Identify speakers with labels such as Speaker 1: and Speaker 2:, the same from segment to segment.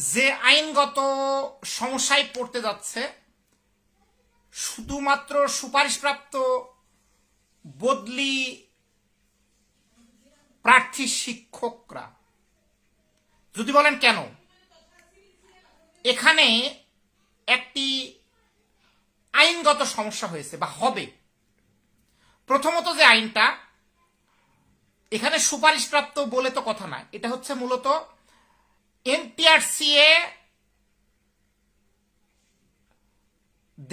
Speaker 1: যে আইনগত সমস্যায় পড়তে যাচ্ছে, শুধুমাত্র সুপারিশপ্রাপ্ত বদলি প্রার্থী শিক্ষকরা। যদি বলেন কেন? এখানে একটি আইনগত সমস্যা হয়েছে, বা হবে। প্রথমত যে আইনটা, এখানে সুপারিশপ্রাপ্ত বলে তো কথা না, এটা হচ্ছে মূলত এনটিআরসিএ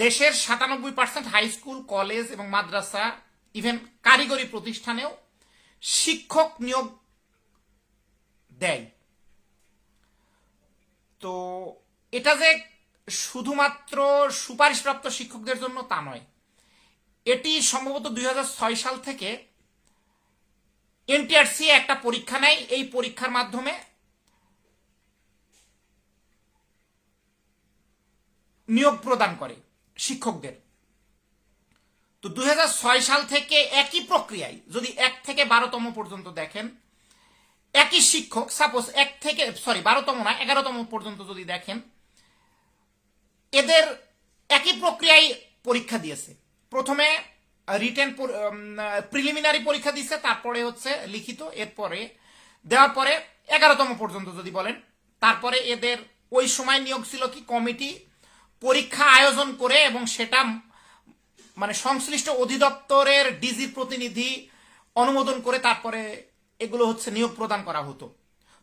Speaker 1: দেশের সাতানব্বই পার্সেন্ট হাই স্কুল কলেজ এবং মাদ্রাসা ইভেন কারিগরি প্রতিষ্ঠানেও শিক্ষক নিয়োগ দেয়। তো এটা যে শুধুমাত্র সুপারিশপ্রাপ্ত শিক্ষকদের জন্য তা নয়, এটি সম্ভবত দুই হাজার ছয় সাল থেকে এনটিআরসি একটা পরীক্ষা নেয়। এই পরীক্ষার মাধ্যমে নিয়োগ প্রদান করে শিক্ষকদের। তো দুই হাজার ছয় সাল থেকে একই প্রক্রিয়ায়, যদি এক থেকে বারোতম পর্যন্ত দেখেন, একই শিক্ষক সাপোজ এক থেকে সরি বারোতম না, এগারোতম পর্যন্ত যদি দেখেন, এদের একই প্রক্রিয়ায় পরীক্ষা দিয়েছে। প্রথমে রিটেন প্রিলিমিনারি পরীক্ষা দিচ্ছে তারপরে হচ্ছে লিখিত, এরপরে দেওয়ার পরে এগারোতম পর্যন্ত যদি বলেন, তারপরে এদের ওই সময় নিয়োগ ছিল কি? কমিটি পরীক্ষা আয়োজন করে এবং সেটা মানে সংশ্লিষ্ট অধিদপ্তরের ডিজি প্রতিনিধি অনুমোদন করে তারপরে এগুলো হচ্ছে নিয়োগ প্রদান করা হতো।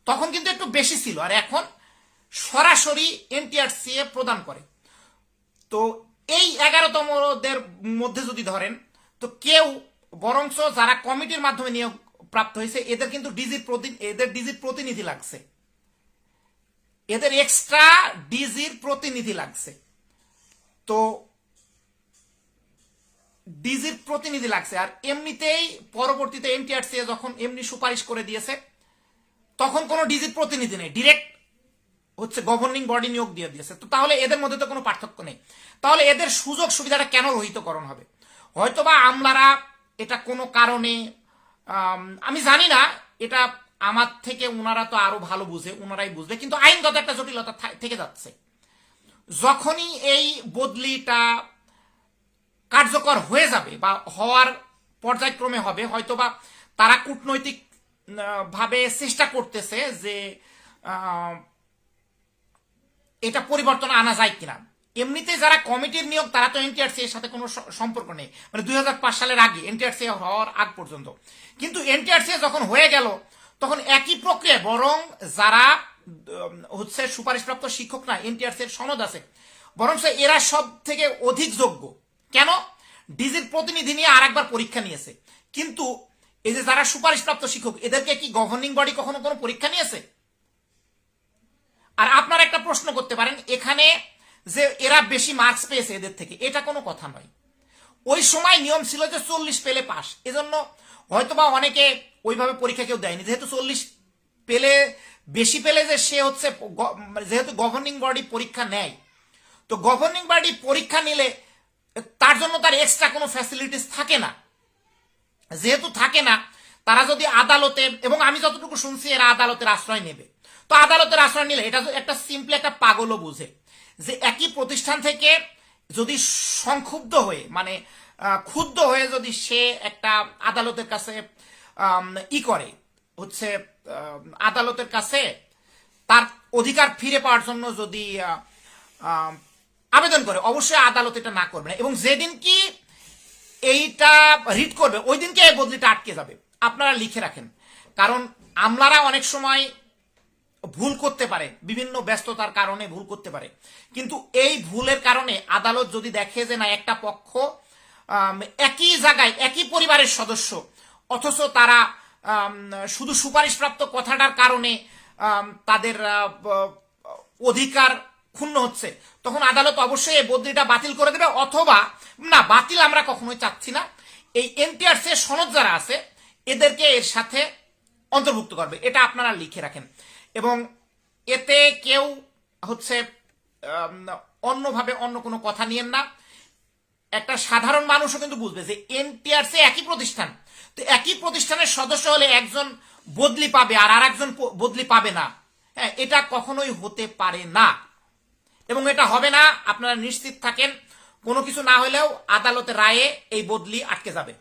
Speaker 1: তখন কিন্তু একটু বেশি ছিল আর এখন সরাসরি এনটিআরসিএ প্রদান করে। তো এই এগারোতমদের মধ্যে যদি ধরেন, তো কেউ বরঞ্চ যারা কমিটির মাধ্যমে নিয়োগ প্রাপ্ত হয়েছে, এদের কিন্তু ডিজির প্রতি, এদের ডিজির প্রতিনিধি লাগছে। এদের এক্সট্রা ডিজির প্রতিনিধি লাগছে। তো ডিজির প্রতিনিধি লাগছে। আর এমনিতেই পরবর্তীতে এনটিআরসি যখন এমনি সুপারিশ করে দিয়েছে তখন কোনো ডিজির প্রতিনিধি নেই। ডিরেক্ট হচ্ছে গভর্নিং বডি নিয়োগ দিয়ে দিয়েছে। তো তাহলে এদের মধ্যে তো কোনো পার্থক্য নেই। তাহলে এদের সুযোগ সুবিধাটা কেন রহিতকরণ হবে? হয়তোবা আমলারা এটা কোনো কারণে আম, জানি না এটা আমার থেকে ওনারা তো আরও ভালো বুঝে ওনারাই বুঝবে কিন্তু আইনগত একটা জটিলতা থেকে যাচ্ছে। যখনই এই বদলিটা কার্যকর হয়ে যাবে বা হওয়ার পর্যায়ক্রমে হবে, হয়তোবা তারা কূটনৈতিক ভাবে চেষ্টা করতেছে যে এটা পরিবর্তন আনা যায় কিনা। এমনিতে যারা কমিটির নিয়োগ, তারা তো এনটিআরসি এর সাথে কোনো সম্পর্ক নেই। মানে দুই হাজার পাঁচ সালের আগে এনটিআরসি হওয়ার আগ পর্যন্ত। কিন্তু এনটিআরসি যখন হয়ে গেল, তখন একই প্রক্রিয়া বরং যারা হচ্ছে সুপারিশপ্রাপ্ত শিক্ষক না, এনটিআরসি এর সনদ আছে। বরং এরা সব থেকে অধিক যোগ্য। কেন? ডিজির প্রতিনিধি নিয়ে আরেকবার পরীক্ষা নিয়েছে। কিন্তু এই যে যারা সুপারিশপ্রাপ্ত শিক্ষক, এদেরকে কি গভর্নিং বডি কখনো কোনো পরীক্ষা নিয়েছে? আর আপনারা একটা প্রশ্ন করতে পারেন, এখানে যে এরা বেশি মার্কস পেয়েছে এদের থেকে, এটা কোনো কথা নয়। ওই সময় নিয়ম ছিল যে চল্লিশ পেলে পাস। এজন্য হয়তোবা অনেকে ওইভাবে পরীক্ষা কেউ দেয়নি। যেহেতু চল্লিশ পেলে বেশি পেলে যে সে হচ্ছে যেহেতু গভর্নিং বডি পরীক্ষা নেয়, তো গভর্নিং বডি পরীক্ষা নিলে তার জন্য তার এক্সট্রা কোনো ফ্যাসিলিটিস থাকে না। যেহেতু থাকে না, তারা যদি আদালতে, এবং আমি যতটুকু শুনছি এরা আদালতের আশ্রয় নেবে। তো আদালতের আশ্রয় নিলে এটা একটা সিম্পলি একটা পাগলও বুঝে যে একই প্রতিষ্ঠান থেকে যদি সংক্ষুব্ধ হয়ে মানে ক্ষুব্ধ হয়ে যদি সে একটা আদালতের কাছে ই করে, হচ্ছে আদালতের কাছে তার অধিকার ফিরে পাওয়ার জন্য যদি আবেদন করে, অবশ্যই আদালত এটা না করবে না। এবং যেদিন কি এইটা রিট করবে, ওই দিনকে এই বদলিটা আটকে যাবে? আপনারা লিখে রাখেন। কারণ আমলারা অনেক সময় ভুল করতে পারে, বিভিন্ন ব্যস্ততার কারণে ভুল করতে পারে। কিন্তু এই ভুলের কারণে আদালত যদি দেখে যে না, একটা পক্ষ একই জায়গায়, একই পরিবারের সদস্য, অথচ তারা শুধু সুপারিশপ্রাপ্ত কথাটার কারণে তাদের অধিকার ক্ষুণ্ণ হচ্ছে। তখন আদালত অবশ্যই এই বদলিটা বাতিল করে দেবে, অথবা, না, বাতিল আমরা কখনোই চাচ্ছি না। এই এনটিআরসি সনদ যারা আছে, এদেরকে এর সাথে অন্তর্ভুক্ত করবে। এটা আপনারা লিখে রাখেন। এবং এতে কেউ হচ্ছে অন্যভাবে অন্য কোনো কথা নিয়েন না। একটা সাধারণ মানুষও কিন্তু বুঝবে যে এনটিআরসি একই প্রতিষ্ঠান। তো একই প্রতিষ্ঠানের সদস্য হলে একজন বদলি পাবে আর আরেকজন বদলি পাবে না। হ্যাঁ এটা কখনোই হতে পারে না। এবং এটা হবে না, আপনারা নিশ্চিত থাকেন, কোনো কিছু না হলেও আদালতের রায়ে এই বদলি আটকে যাবে।